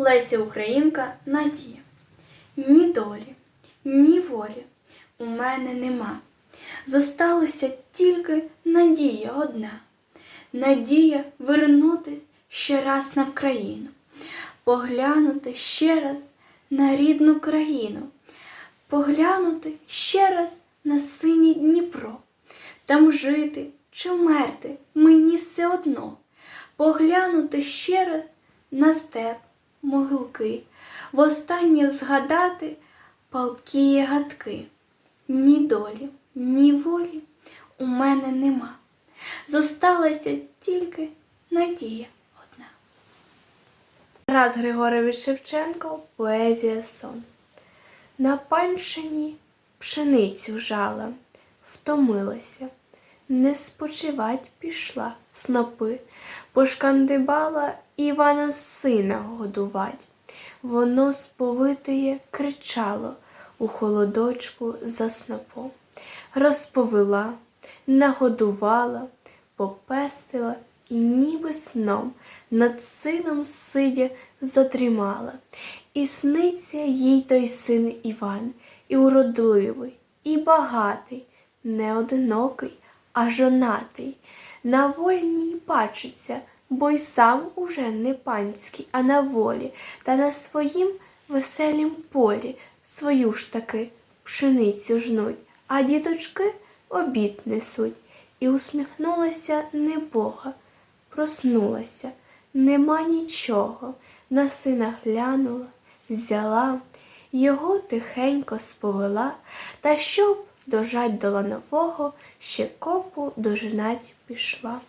Леся Українка Надія. Ні долі, ні волі у мене нема. Зосталася тільки надія одна. Надія вернутись ще раз на Вкраїну, поглянути ще раз на рідну країну, поглянути ще раз на синій Дніпро, там жити чи вмерти мені все одно, поглянути ще раз на степ, могилки, востаннє згадати палкі гадки. Ні долі, ні волі у мене нема. Зосталася тільки надія одна. Тарас Григорович Шевченко, поезія сон. На панщині пшеницю жала, втомилася, не спочивать пішла в снопи, пошкандибала Івана сина годувать. Воно сповитиє кричало у холодочку за снопом. Розповела, нагодувала, попестила і ніби сном над сином сидя задрімала. І сниться їй той син Іван, і уродливий, і багатий, не одинокий, а жонатий. На вольній бачиться, бо й сам уже не панський, а на волі, та на своїм веселім полі свою ж таки пшеницю жнуть, а діточки обід несуть. І усміхнулася небога, проснулася, нема нічого. На сина глянула, взяла, його тихенько сповела, та щоб дожать до ланового, ще копу дожинать пішла.